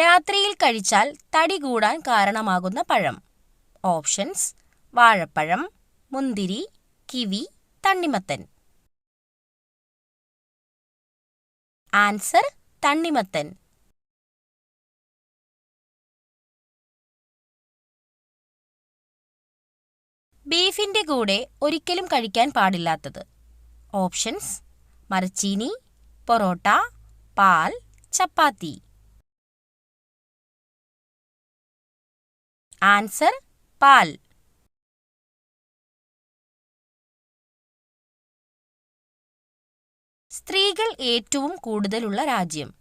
രാത്രിയിൽ കഴിച്ചാൽ തടി കൂടാൻ കാരണമാകുന്ന പഴം. ഓപ്ഷൻസ് വാഴപ്പഴം മുന്തിരി കിവി തണ്ണിമത്തൻ. ആൻസർ തണ്ണിമത്തൻ. ബീഫിന്റെ കൂടെ ഒരിക്കലും കഴിക്കാൻ പാടില്ലാത്തത്. ഓപ്ഷൻസ് മരച്ചീനി പൊറോട്ട പാൽ ചപ്പാത്തി. ആൻസർ പാൽ. സ്ത്രീകൾ ഏറ്റവും കൂടുതലുള്ള രാജ്യം.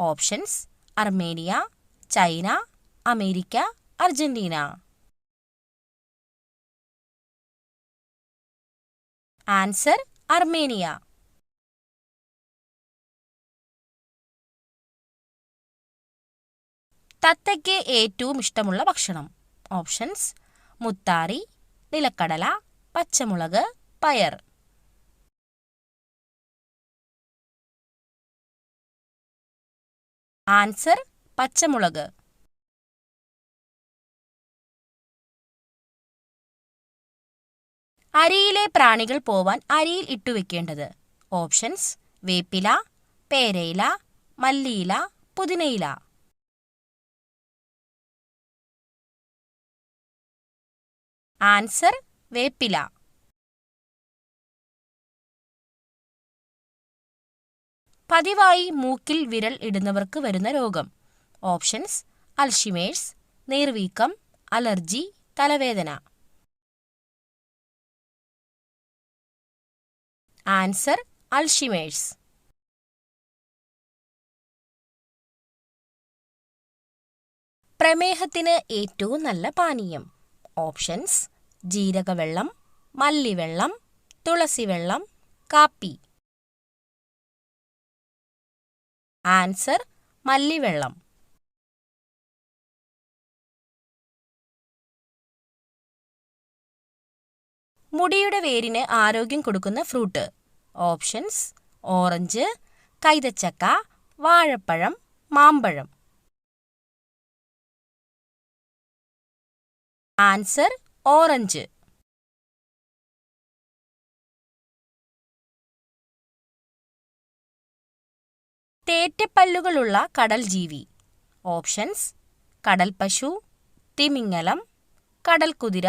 Options Armenia China America Argentina. Answer Armenia. തത്തയ്ക്ക് ഏറ്റവും ഇഷ്ടമുള്ള ഭക്ഷണം. ഓപ്ഷൻസ് മുത്താറി നിലക്കടല പച്ചമുളക് പയർ. ആൻസർ പച്ചമുളക്. അരിയിലെ പ്രാണികൾ പോവാൻ അരിയിൽ ഇട്ടുവെക്കേണ്ടത് ഓപ്ഷൻസ് വേപ്പില പേരയില മല്ലിയില പുതിനയില. ആൻസർ വേപ്പില. പതിവായി മൂക്കിൽ വിരൽ ഇടുന്നവർക്ക് വരുന്ന രോഗം. ഓപ്ഷൻസ് അൽഷിമേഴ്സ് നീർവീക്കം അലർജി തലവേദന. Answer Alzheimer's. പ്രമേഹത്തിന് ഏറ്റവും നല്ല പാനീയം. ഓപ്ഷൻസ് ജീരകവെള്ളം മല്ലിവെള്ളം തുളസിവെള്ളം കാപ്പി. ആൻസർ മല്ലിവെള്ളം. മുടിയുടെ വേരിന് ആരോഗ്യം കൊടുക്കുന്ന ഫ്രൂട്ട്. ഓപ്ഷൻസ് ഓറഞ്ച് കൈതച്ചക്ക വാഴപ്പഴം മാമ്പഴം. Answer orange. തേറ്റപ്പല്ലുകളുള്ള കടൽ ജീവി. ഓപ്ഷൻസ് കടൽ പശു തിമിങ്ങലം കടൽക്കുതിര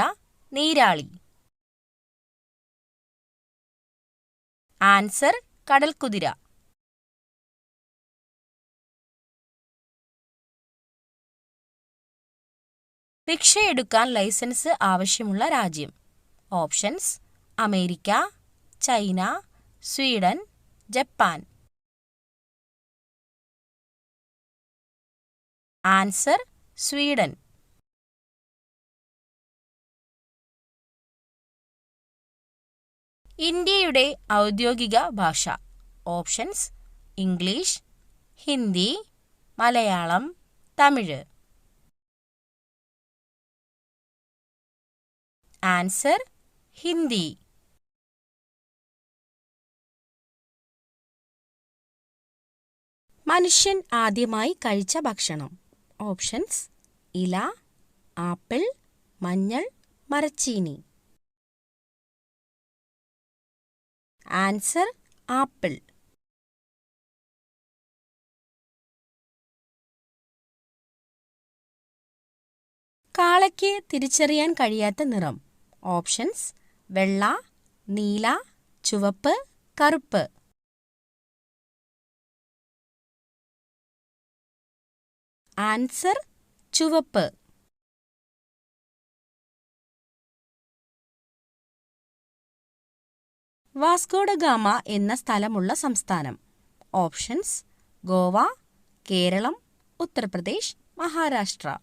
നീരാളി. ആൻസർ കടൽക്കുതിര ഭിക്ഷയെടുക്കാൻ ലൈസൻസ് ആവശ്യമുള്ള രാജ്യം. Options America China Sweden Japan. Answer Sweden. ഇന്ത്യയുടെ ഔദ്യോഗിക ഭാഷ. Options English Hindi Malayalam Tamil. Answer Hindi. മനുഷ്യൻ ആദ്യമായി കഴിച്ച ഭക്ഷണം. ഓപ്ഷൻസ് ഇല ആപ്പിൾ മഞ്ഞൾ മരച്ചീനി. Answer apple. കാളയ്ക്ക് തിരിച്ചറിയാൻ കഴിയാത്ത നിറം. ഓപ്ഷൻസ് വെള്ള നീല ചുവപ്പ് കറുപ്പ്. ആൻസർ ചുവപ്പ്. വാസ്കോഡഗാമ എന്ന സ്ഥലമുള്ള സംസ്ഥാനം. ഓപ്ഷൻസ് ഗോവ കേരളം ഉത്തർപ്രദേശ് മഹാരാഷ്ട്ര.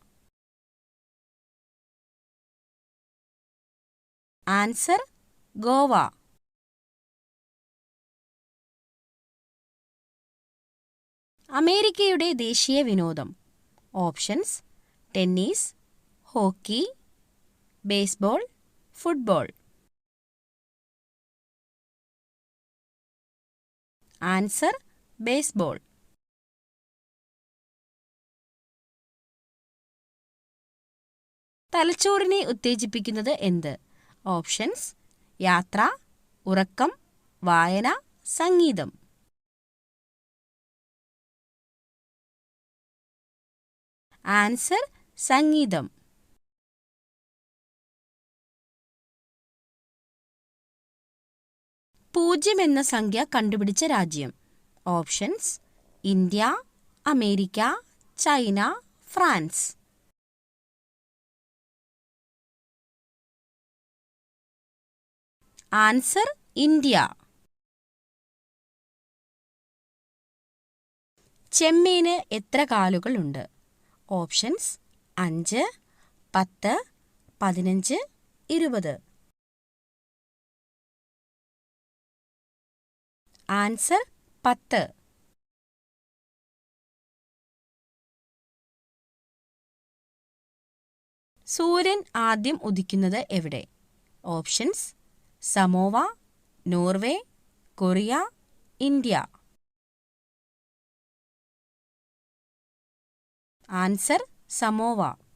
ആൻസർ ഗോവ. അമേരിക്കയുടെ ദേശീയ വിനോദം. Options tennis hockey baseball football. Answer baseball. തലച്ചോറിനെ ഉത്തേജിപ്പിക്കുന്നത് എന്ത്? ഓപ്ഷൻസ് യാത്ര ഉറക്കം വായന സംഗീതം. ആൻസർ സംഗീതം. പൂജ്യം എന്ന സംഖ്യ കണ്ടുപിടിച്ച രാജ്യം. Options India America China France. Answer India. ചെമ്മീന് എത്ര കാലുകളുണ്ട്? ഓപ്ഷൻസ് അഞ്ച് പത്ത് പതിനഞ്ച് ഇരുപത്. ആൻസർ പത്ത്. സൂര്യൻ ആദ്യം ഉദിക്കുന്നത് എവിടെ? Options Samoa Norway Korea India. Answer Samoa.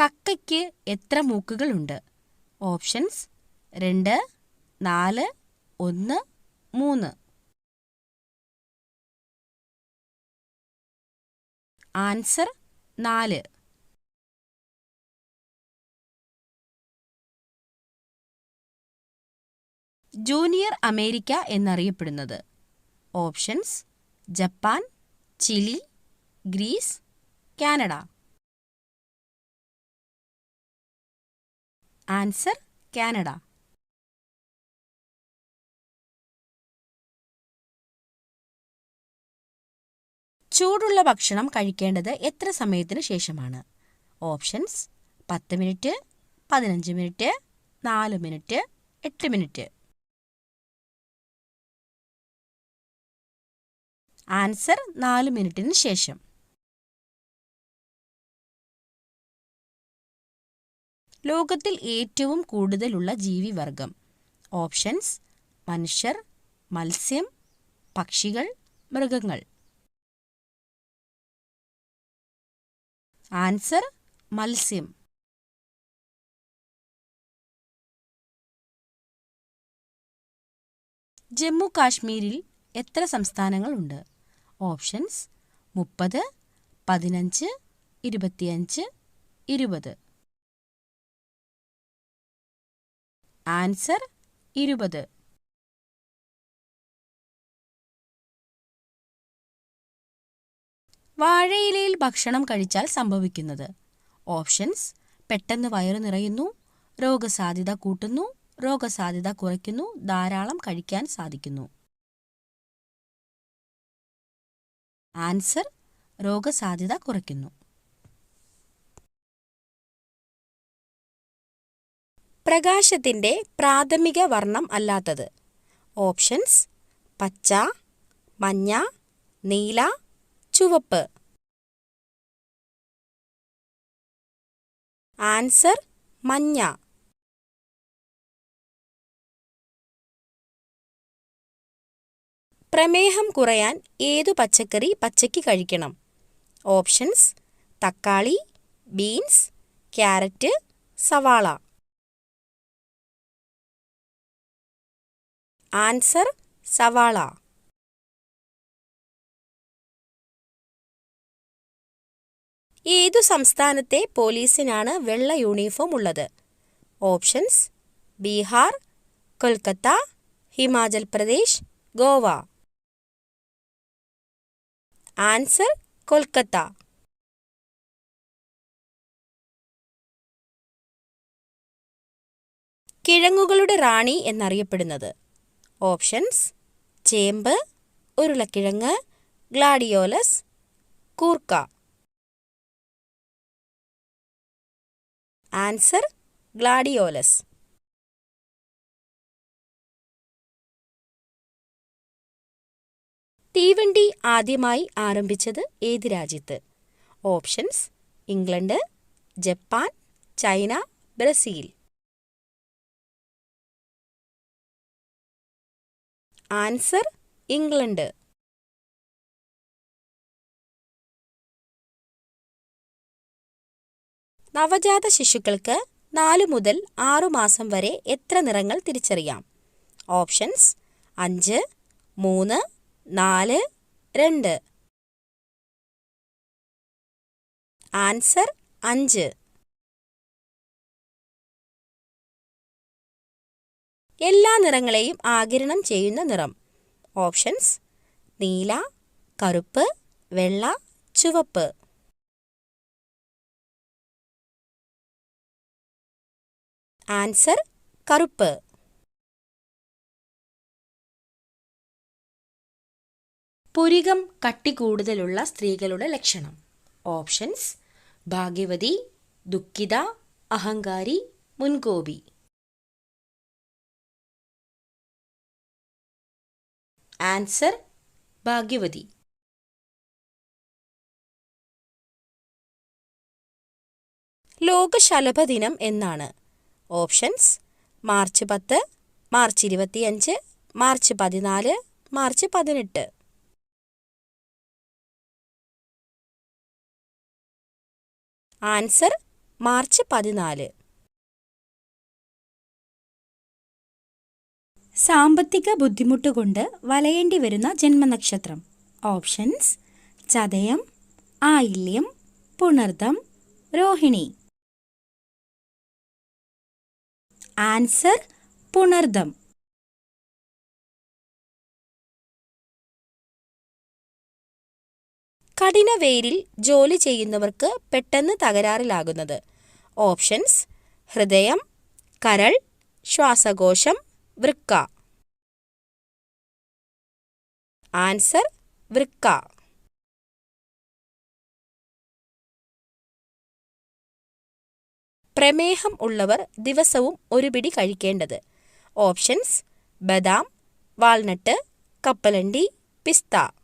കക്കയ്ക്ക് എത്ര മൂക്കുകളുണ്ട്? ഓപ്ഷൻസ് രണ്ട് നാല് ഒന്ന് മൂന്ന്. ആൻസർ നാല്. ജൂനിയർ അമേരിക്ക എന്നറിയപ്പെടുന്നത്. Options Japan Chile Greece Canada. Answer Canada. ചൂടുള്ള ഭക്ഷണം കഴിക്കേണ്ടത് എത്ര സമയത്തിന് ശേഷമാണ്? ഓപ്ഷൻസ് പത്ത് മിനിറ്റ് പതിനഞ്ച് മിനിറ്റ് നാല് മിനിറ്റ് എട്ട് മിനിറ്റ്. ആൻസർ നാല് മിനിറ്റിന് ശേഷം. ലോകത്തിൽ ഏറ്റവും കൂടുതലുള്ള ജീവിവർഗം. ഓപ്ഷൻസ് മനുഷ്യർ മത്സ്യം പക്ഷികൾ മൃഗങ്ങൾ. ആൻസർ മത്സ്യം. ജമ്മു കാശ്മീരിൽ എത്ര സംസ്ഥാനങ്ങളുണ്ട്? ഓപ്ഷൻസ് മുപ്പത് പതിനഞ്ച് ഇരുപത്തിയഞ്ച് ഇരുപത്. ആൻസർ ഇരുപത്. വാഴയിലയിൽ ഭക്ഷണം കഴിച്ചാൽ സംഭവിക്കുന്നത്. ഓപ്ഷൻസ് പെട്ടെന്ന് വയറു നിറയുന്നു രോഗസാധ്യത കൂട്ടുന്നു രോഗസാധ്യത കുറയ്ക്കുന്നു ധാരാളം കഴിക്കാൻ സാധിക്കുന്നു. ആൻസർ രോഗസാധ്യത കുറയ്ക്കുന്നു. പ്രകാശത്തിന്റെ പ്രാഥമിക വർണം അല്ലാത്തത്. ഓപ്ഷൻസ് പച്ച മഞ്ഞ നീല ചുവപ്പ്. ആൻസർ മഞ്ഞ. പ്രമേഹം കുറയാൻ ഏതു പച്ചക്കറി പച്ചയ്ക്ക് കഴിക്കണം? ഓപ്ഷൻസ് തക്കാളി ബീൻസ് ക്യാരറ്റ് സവാള. ആൻസർ സവാള. ഏതു സംസ്ഥാനത്തെ പോലീസിനാണ് വെള്ള യൂണിഫോം ഉള്ളത്? ഓപ്ഷൻസ് ബീഹാർ കൊൽക്കത്ത ഹിമാചൽ പ്രദേശ് ഗോവ. ആൻസർ കൊൽക്കത്ത. കിഴങ്ങുകളുടെ റാണി എന്നറിയപ്പെടുന്നത്. ഓപ്ഷൻസ് ചേമ്പ് ഉരുളക്കിഴങ്ങ് ഗ്ലാഡിയോലസ് കൂർക്ക. Answer gladiolus. തീവണ്ടി ആദ്യമായി ആരംഭിച്ചത് ഏത് രാജ്യത്ത്? Options England Japan China Brazil. Answer England. നവജാത ശിശുക്കൾക്ക് നാല് മുതൽ ആറു മാസം വരെ എത്ര നിറങ്ങൾ തിരിച്ചറിയാം? ഓപ്ഷൻസ് അഞ്ച് മൂന്ന് നാല് രണ്ട്. ആൻസർ അഞ്ച്. എല്ലാ നിറങ്ങളെയും ആകിരണം ചെയ്യുന്ന നിറം. ഓപ്ഷൻസ് നീല കറുപ്പ് വെള്ള ചുവപ്പ്. ആൻസർ കറുപ്പ്. പുരികം കട്ടി കൂടുതലുള്ള സ്ത്രീകളുടെ ലക്ഷണം. ഓപ്ഷൻസ് ഭാഗ്യവതി ദുഃഖിത അഹങ്കാരി മുൻകോപി. ആൻസർ ഭാഗ്യവതി. ലോക ശലഭ ദിനം എന്നാണ്. ഓപ്ഷൻസ് മാർച്ച് പത്ത് മാർച്ച് ഇരുപത്തിയഞ്ച് മാർച്ച് പതിനാല് മാർച്ച് പതിനെട്ട്. ആൻസർ മാർച്ച് പതിനാല്. സാമ്പത്തിക ബുദ്ധിമുട്ട് കൊണ്ട് വലയേണ്ടി വരുന്ന ജന്മനക്ഷത്രം. ഓപ്ഷൻസ് ചതയം ആയില്യം പുണർദം രോഹിണി. ആൻസർ പുണർദം. കഠിന വെയിലിൽ ജോലി ചെയ്യുന്നവർക്ക് പെട്ടെന്ന് തകരാറിലാകുന്നത്. ഓപ്ഷൻസ് ഹൃദയം കരൾ ശ്വാസകോശം വൃക്ക. ആൻസർ വൃക്ക. പ്രമേഹം ഉള്ളവർ ദിവസവും ഒരു പിടി കഴിക്കേണ്ടത്. ഓപ്ഷൻസ് ബദാം വാൾനട്ട് കപ്പലണ്ടി പിസ്ത.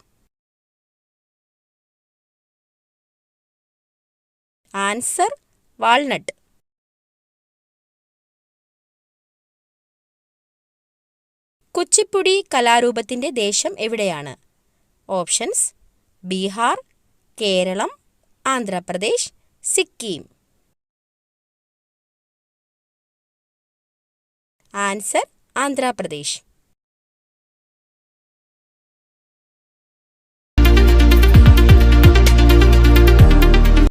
Answer walnut. കുച്ചിപ്പുടി കലാരൂപത്തിന്റെ ദേശം എവിടെയാണ്? ഓപ്ഷൻസ് ബീഹാർ കേരളം ആന്ധ്രാപ്രദേശ് സിക്കിം. ആൻസർ ആന്ധ്രാപ്രദേശ്.